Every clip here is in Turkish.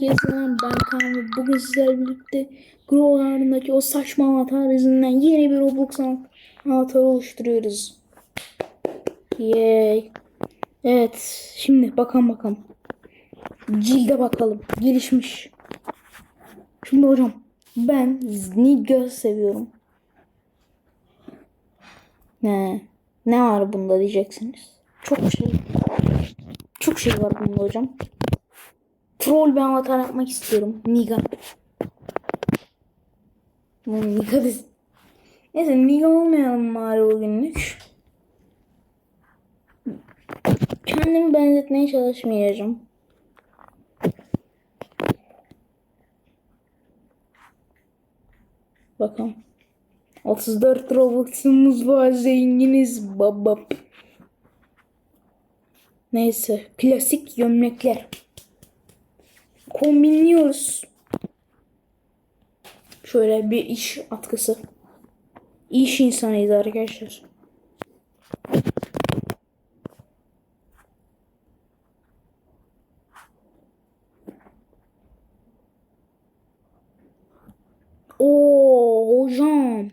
Gezilen ben Kaan bugün sizlerle birlikte Grow o saçma hata yüzünden yeni bir Roblox hata oluşturuyoruz. Yay. Evet şimdi bakalım bakalım. Cilde bakalım. Gelişmiş. Şimdi hocam ben Nigga seviyorum. Ne? Ne var bunda diyeceksiniz. Çok şey. Çok şey var bunda hocam. Troll bir avatar yapmak istiyorum. Niga. Niga da... Neyse Niga olmayalım bari bugünlük. Kendimi benzetmeye çalışmayacağım. Bakalım. 34 Robux'umuz var zenginiz baba. Neyse klasik gömlekler kombinliyoruz. Şöyle bir iş atkısı. İş insanıyız arkadaşlar. Oo hocam.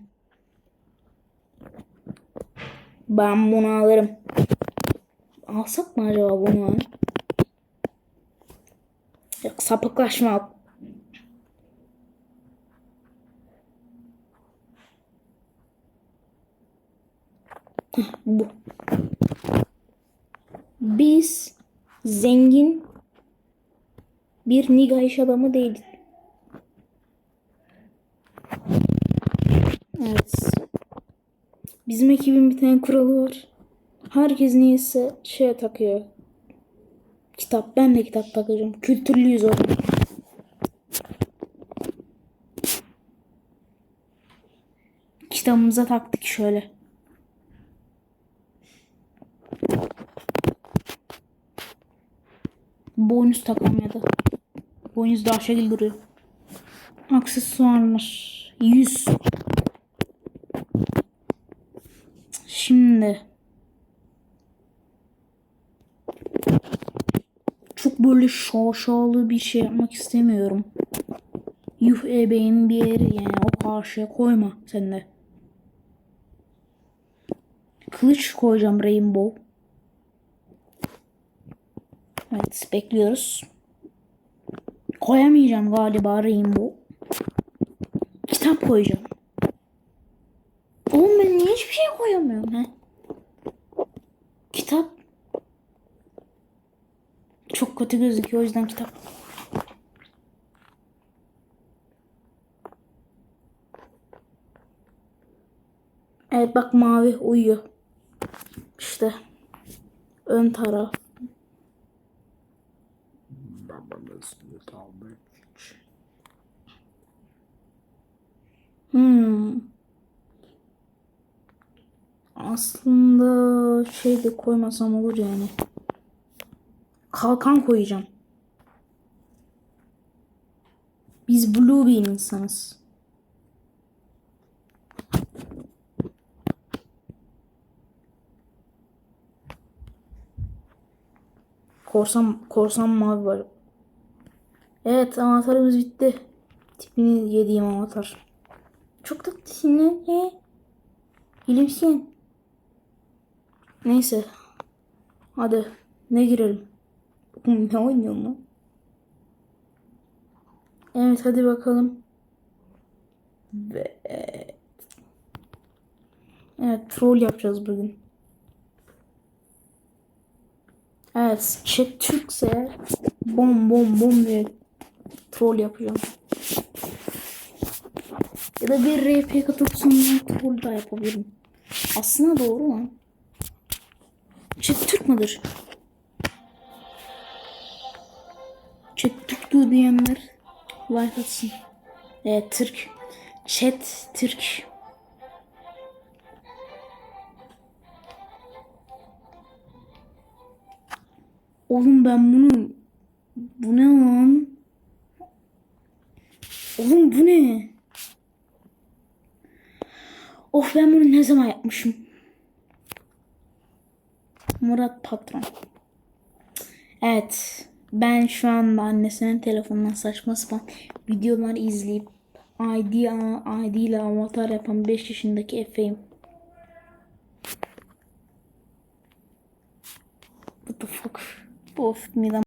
Ben bunu alırım. Alsak mı acaba bunu? Sapıklaşma. Bu. Biz zengin bir niga iş adamı değiliz. Evet. Bizim ekibin bir tane kuralı var. Herkes niyeyse şeye takıyor. Kitap. Ben de kitap takacağım. Kültürlüyüz oğlum. Kitabımıza taktık şöyle. Boynuz takalım ya da. Boynuz daha şekil duruyor. Aksesuarlar. 100. Şimdi. Böyle şaşalı bir şey yapmak istemiyorum. Yuh ebeğin bir yeri yani o karşıya koyma sen de. Kılıç koyacağım rainbow. Evet bekliyoruz. Koyamayacağım galiba rainbow. Kitap koyacağım. Oğlum ben niye hiçbir şey koyamıyorum he? Kitap. Çok kötü gözüküyor o yüzden kitap. Evet bak mavi uyuyor. İşte ön taraf. Hmm. Aslında şey de koymasam olur yani. Kalkan koyacağım. Biz blue bean insanız. Korsan, korsan mavi var. Evet avatarımız bitti. Tipini yediğim avatar. Çok tatlısın lan. He. Gülümseyin. Neyse. Hadi. Ne girelim? Ne oynuyorsun lan? Evet hadi bakalım. Ve... Evet troll yapacağız bugün. Evet chat Türkse bom bom bom diye troll yapacağım. Ya da bir RP katıp sonra troll da yapabilirim. Aslında doğru lan. Chat Türk müdür? Türk diyenler like atsın. Evet Türk. Chat Türk. Oğlum ben bunu bu ne lan? Oğlum bu ne? Of ben bunu ne zaman yapmışım? Murat patron. Evet. Ben şu anda annesinin telefonundan saçma sapan videolar izleyip ID, ID ile avatar yapan 5 yaşındaki Efe'yim. What the fuck? Of midem